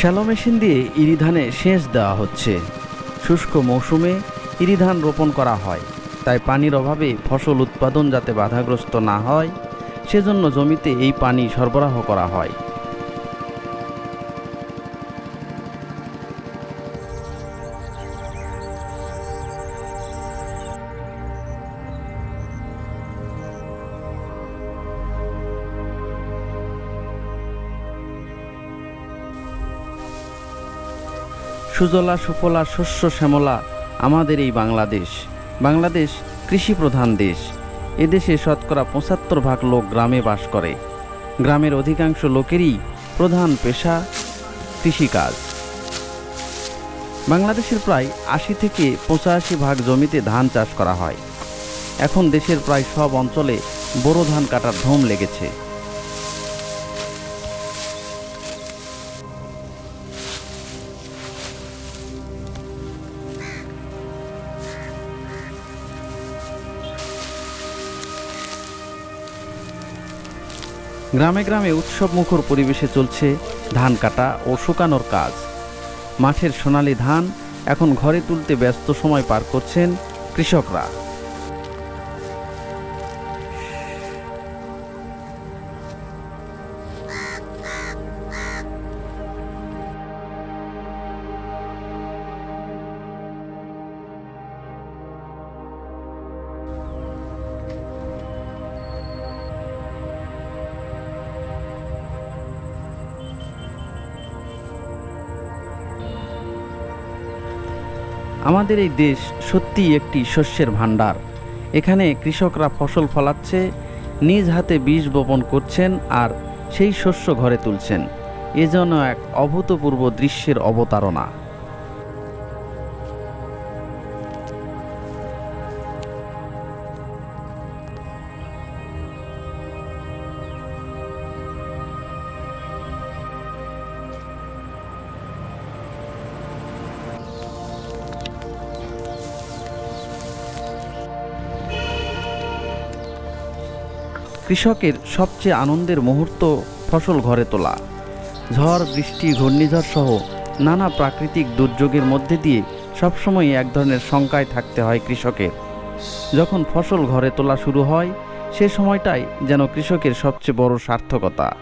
Shallow machine দিয়ে ইরি ধানে সেচ দেওয়া হচ্ছে। শুষ্ক মৌসুমে ইরি ধান রোপণ করা হয়, তাই পানির অভাবে ফসল উৎপাদন যাতে বাধাগ্রস্ত না হয়, সেজন্য জমিতে এই পানি সরবরাহ করা হয়। সুজলা, সুফলা, শস্য, শ্যামলা আমাদের এই বাংলাদেশ। বাংলাদেশ কৃষি প্রধান দেশ। এদেশে শতকরা পঁচাত্তর ভাগ লোক গ্রামে বাস করে। গ্রামের অধিকাংশ লোকেরই প্রধান পেশা কৃষিকাজ। বাংলাদেশের প্রায় আশি থেকে পঁচাশি ভাগ জমিতে ধান চাষ করা হয়। এখন দেশের প্রায় সব অঞ্চলে বোরো ধান কাটার ধুম লেগেছে। গ্রামে গ্রামে উৎসব মুখর পরিবেশে চলছে ধান কাটা ও শুকানোর কাজ। মাঠের সোনালি ধান এখন ঘরে তুলতে ব্যস্ত সময় পার করছেন কৃষকরা। আমাদের এই দেশ সত্যিই একটি শস্যের ভাণ্ডার। এখানে কৃষকরা ফসল ফলাচ্ছে, নিজ হাতে বীজ বপন করছেন আর সেই শস্য ঘরে তুলছেন। এ যেন এক অভূতপূর্ব দৃশ্যের অবতারণা। কৃষকের সবচেয়ে আনন্দের মুহূর্ত ফসল ঘরে তোলা। ঝড়, বৃষ্টি, ঘূর্ণিঝড় সহ নানা প্রাকৃতিক দুর্যোগের মধ্যে দিয়ে সবসময় এক ধরনের শঙ্কায় থাকতে হয় কৃষকের। যখন ফসল ঘরে তোলা শুরু হয়, সে সময়টাই যেন কৃষকের সবচেয়ে বড় সার্থকতা।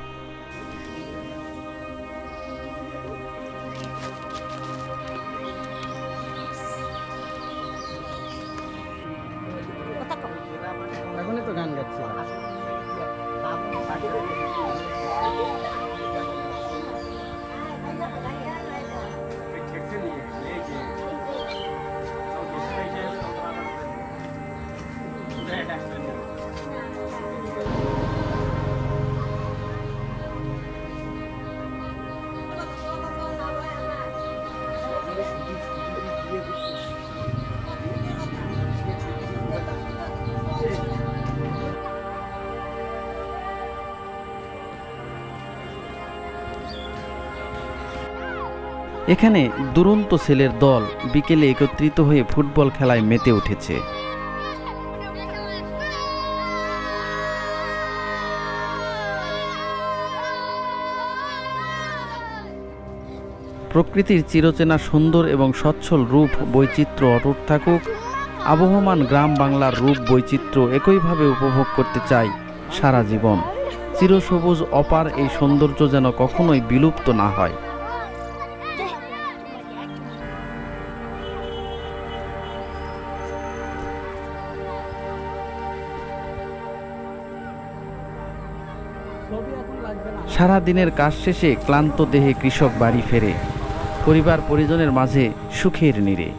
এখানে দুরন্ত ছেলের দল বিকেলে একত্রিত হয়ে ফুটবল খেলায় মেতে উঠেছে। প্রকৃতির চিরচেনা সুন্দর এবং সচ্ছল রূপ বৈচিত্র্য অটুট থাকুক, আবহমান গ্রাম বাংলার রূপ বৈচিত্র্য একইভাবে উপভোগ করতে চাই সারা জীবন। চিরসবুজ অপার এই সৌন্দর্য যেন কখনোই বিলুপ্ত না হয়। সারা দিনের কাজ শেষে ক্লান্ত দেহে কৃষক বাড়ি ফেরে। পরিবার পরিজনের মাঝে সুখের নিরে।